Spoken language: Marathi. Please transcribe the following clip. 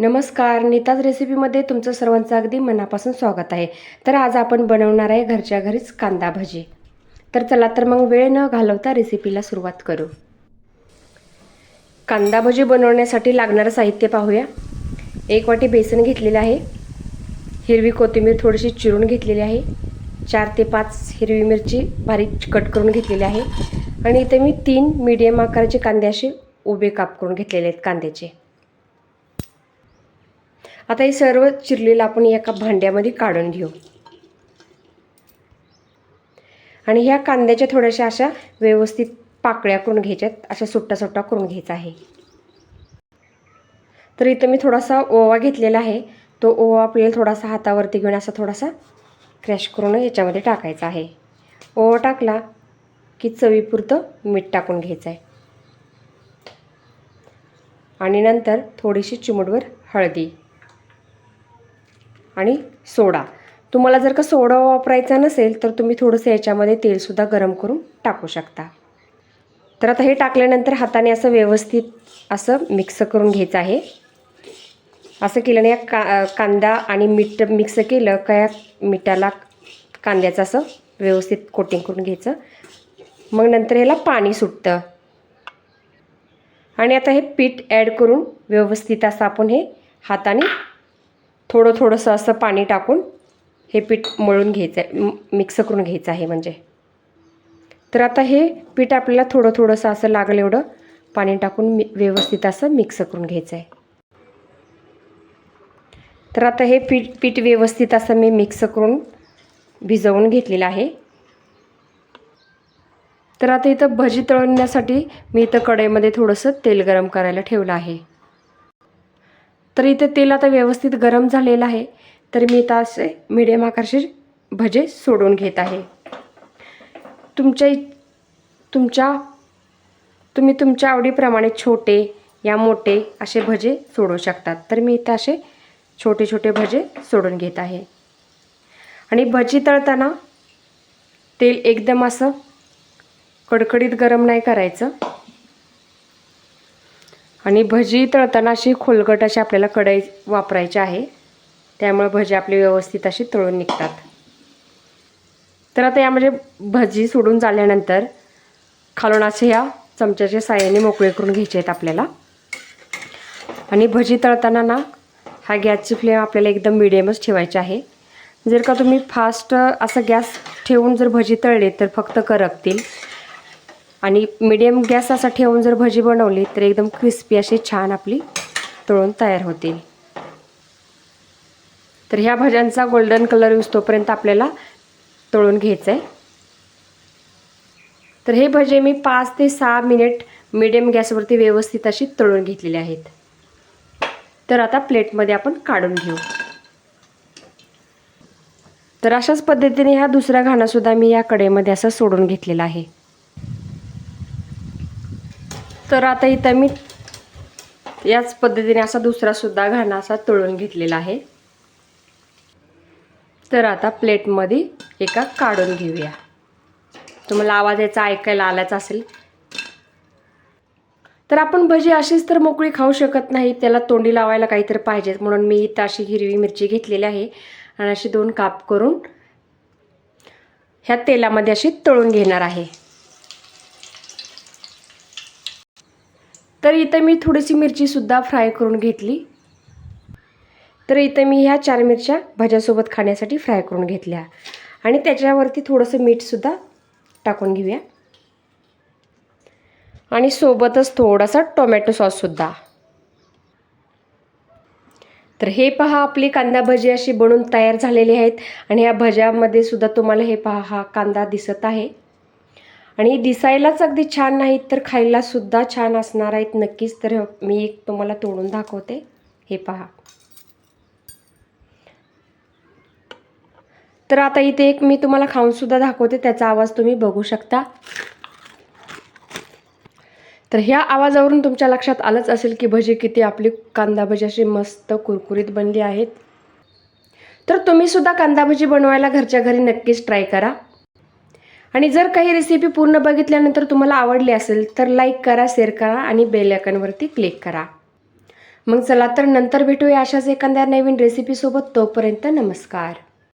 नमस्कार नीताज रेसिपीमध्ये तुमचं सर्वांचं अगदी मनापासून स्वागत आहे. तर आज आपण बनवणार आहे घरच्या घरीच कांदा भजी. तर चला तर मग वेळ न घालवता रेसिपीला सुरुवात करू. कांदा भजी बनवण्यासाठी लागणारं साहित्य पाहूया. एक वाटी बेसन घेतलेलं आहे. हिरवी कोथिंबीर थोडीशी चिरून घेतलेली आहे. चार ते पाच हिरवी मिरची बारीक कट करून घेतलेली आहे. आणि इथे मी तीन मीडियम आकाराचे कांदे असे उभे काप करून घेतलेले आहेत कांद्याचे. आता हे सर्व चिरलेलं आपण एका भांड्यामध्ये काढून घेऊ. आणि ह्या कांद्याच्या थोड्याशा अशा व्यवस्थित पाकळ्या करून घ्यायच्यात अशा सुट्टा सुट्टा करून घ्यायचा आहे. तर इथं मी थोडासा ओवा घेतलेला आहे. तो ओवा आपल्याला थोडासा हातावरती घेऊन असा थोडासा क्रॅश करून याच्यामध्ये टाकायचा आहे. ओवा टाकला की चवीपुरतं मीठ टाकून घ्यायचं आहे आणि नंतर थोडीशी चिमूटवर हळदी. आणि सोडा. तुम्हाला जर का सोडा वापरायचा नसेल तर तुम्ही थोडंसं याच्यामध्ये तेलसुद्धा गरम करून टाकू शकता. तर आता हे टाकल्यानंतर हाताने असं व्यवस्थित असं मिक्स करून घ्यायचं आहे. असं केल्याने या का कांदा आणि मीठ मिक्स केलं का या मिठाला कांद्याचं असं व्यवस्थित कोटिंग करून घ्यायचं. मग नंतर ह्याला पाणी सुटतं. आणि आता हे पीठ ॲड करून व्यवस्थित असं आपण हे हाताने थोडं थोडंसं असं पाणी टाकून हे पीठ मळून घ्यायचं आहे मिक्स करून घ्यायचं आहे म्हणजे. तर आता हे पीठ आपल्याला थोडं थोडंसं असं लागलं एवढं पाणी टाकून मी व्यवस्थित असं मिक्स करून घ्यायचं आहे. तर आता हे पीठ पीठ व्यवस्थित असं मी मिक्स करून भिजवून घेतलेलं आहे. तर आता इथं भजी तळण्यासाठी मी इथं कढईमध्ये थोडंसं तेल गरम करायला ठेवलं आहे. तर इथे तेल आता व्यवस्थित गरम झालेलं आहे. तर मी इथं असे मिडियम आकारचे भजे सोडून घेत आहे. तुमच्या तुमच्या तुम्ही तुमच्या आवडीप्रमाणे छोटे या मोठे असे भजे सोडू शकतात. तर मी इथं असे छोटे छोटे भजे सोडून घेत आहे. आणि भजी तळताना तेल एकदम असं कडकडीत गरम नाही करायचं. आणि भजी तळताना अशी खोलगट अशी आपल्याला कढई वापरायची आहे. त्यामुळे भजी आपली व्यवस्थित अशी तळून निघतात. तर आता यामध्ये म्हणजे भजी सोडून झाल्यानंतर खालून असे ह्या चमच्याच्या साह्याने मोकळे करून घ्यायचे आहेत आपल्याला. आणि भजी तळताना ना हा गॅसची फ्लेम आपल्याला एकदम मिडियमच ठेवायची आहे. जर का तुम्ही फास्ट असा गॅस ठेवून जर भजी तळले तर फक्त करपतील. आणि मिडियम गॅस असा ठेवून जर भजी बनवली तर एकदम क्रिस्पी अशी छान आपली तळून तयार होतील. तर ह्या भज्यांचा गोल्डन कलर यूज तोपर्यंत आपल्याला तळून घ्यायचं आहे तर हे भजे मी पाच ते सहा मिनिट मिडियम गॅसवरती व्यवस्थित अशी तळून घेतलेले आहेत. तर आता प्लेटमध्ये आपण काढून घेऊ. तर अशाच पद्धतीने ह्या दुसऱ्या घाणासुद्धा मी या कडेमध्ये असं सोडून घेतलेला आहे. तर आता इथं मी याच पद्धतीने असा दुसरासुद्धा घाणा असा तळून घेतलेला आहे. तर आता प्लेटमध्ये एका काढून घेऊया. तुम्हाला आवाज याचा ऐकायला आलाच असेल. तर आपण भजी अशीच तर मोकळी खाऊ शकत नाही त्याला तोंडी लावायला काहीतरी पाहिजेत म्हणून मी इथं अशी हिरवी मिरची घेतलेली आहे आणि अशी दोन काप करून ह्या तेलामध्ये अशी तळून घेणार आहे. तर इथं मी थोडीशी मिरचीसुद्धा फ्राय करून घेतली. तर इथं मी ह्या चार मिरच्या भज्यासोबत खाण्यासाठी फ्राय करून घेतल्या. आणि त्याच्यावरती थोडंसं मीठसुद्धा टाकून घेऊया. आणि सोबतच थोडासा टोमॅटो सॉससुद्धा तर हे पहा आपली कांदा भजी अशी बनून तयार झालेली आहेत. आणि ह्या भज्यामध्ये सुद्धा तुम्हाला हे पहा हा कांदा दिसत आहे. आणि दिसायलाच अगदी छान नाहीत तर खायला सुद्धा छान असणार आहेत. नक्कीच तर मी एक तुम्हाला तोडून दाखवते. हे पहा. तर आता इथे एक मी तुम्हाला खाऊन सुद्धा दाखवते. त्याचा आवाज तुम्ही बघू शकता. तर ह्या आवाजावरून तुमच्या लक्षात आलंच असेल की भजी किती आपली कांदा भजी अशी मस्त कुरकुरीत बनली आहेत. तर तुम्ही सुद्धा कांदा भजी बनवायला घरच्या घरी नक्कीच ट्राय करा. आणि जर काही रेसिपी पूर्ण बघितल्यानंतर तुम्हाला आवडली असेल तर लाईक करा शेअर करा आणि बेल क्लिक करा. मग चला तर नंतर भेटूया अशाच एखाद्या नवीन रेसिपीसोबत तोपर्यंत नमस्कार.